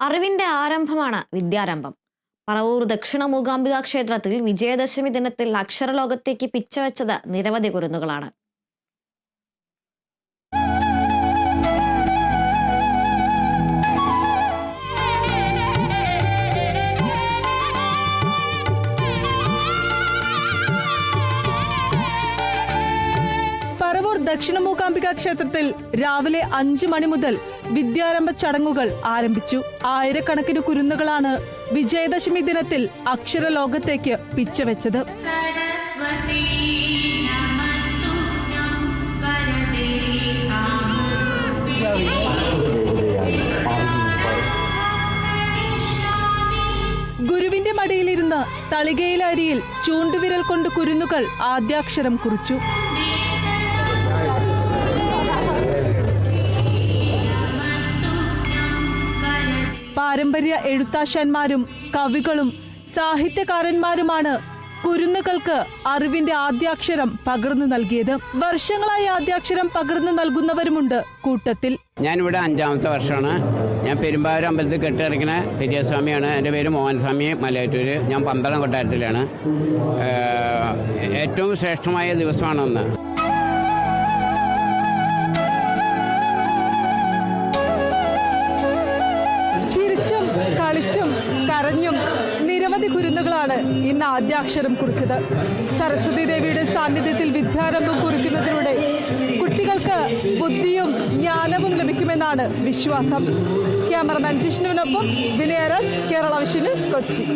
അറിവിന്റെ ആരംഭമാണ് വിദ്യാരംഭം. പറവൂർ ദക്ഷിണ മൂകാംബിക ക്ഷേത്രത്തിൽ വിജയദശമി ദിനത്തിൽ അക്ഷരലോകത്തേക്ക് പിച്ചവെച്ചത് നിരവധി കുരുന്നുകളാണ്. പറവൂർ ദക്ഷിണ മൂകാംബിക ക്ഷേത്രത്തിൽ രാവിലെ അഞ്ചു മണി മുതൽ വിദ്യാരംഭ ചടങ്ങുകൾ ആരംഭിച്ചു. ആയിരക്കണക്കിന് കുരുന്നുകളാണ് വിജയദശമി ദിനത്തിൽ അക്ഷര ലോകത്തേക്ക് പിച്ചവെച്ചത് ഗുരുവിന്റെ മടിയിലിരുന്ന് തളികയിലരിയിൽ ചൂണ്ടുവിരൽ കൊണ്ട് കുരുന്നുകൾ ആദ്യാക്ഷരം കുറിച്ചു. പാരമ്പര്യ എഴുത്താശാന്മാരും കവികളും സാഹിത്യകാരന്മാരുമാണ് കുരുന്നുകൾക്ക് അറിവിന്റെ ആദ്യാക്ഷരം പകർന്നു നൽകിയത്. വർഷങ്ങളായി ആദ്യാക്ഷരം പകർന്നു നൽകുന്നവരുമുണ്ട് കൂട്ടത്തിൽ. ഞാൻ ഇവിടെ അഞ്ചാമത്തെ വർഷമാണ്. ഞാൻ പെരുമ്പാവൂർ അമ്പലത്തിൽ കെട്ടിറക്കുന്ന പെരിയസ്വാമിയാണ്. എന്റെ പേര് മോഹൻസ്വാമി മലയാറ്റൂർ ഞാൻ പന്തളം കൊട്ടാരത്തിലാണ്. ഏറ്റവും ശ്രേഷ്ഠമായ ദിവസമാണെന്ന്. കരഞ്ഞും നിരവധി കുരുന്നുകളാണ് ഇന്ന് ആദ്യാക്ഷരം കുറിച്ചത്. സരസ്വതി ദേവിയുടെ സാന്നിധ്യത്തിൽ വിദ്യാരംഭം കുറിക്കുന്നതിലൂടെ കുട്ടികൾക്ക് ബുദ്ധിയും ജ്ഞാനവും ലഭിക്കുമെന്നാണ് വിശ്വാസം. ക്യാമറമാൻ ജിഷ്ണുവിനൊപ്പം വിനയരാജ് കേരള വിഷൻ കൊച്ചി.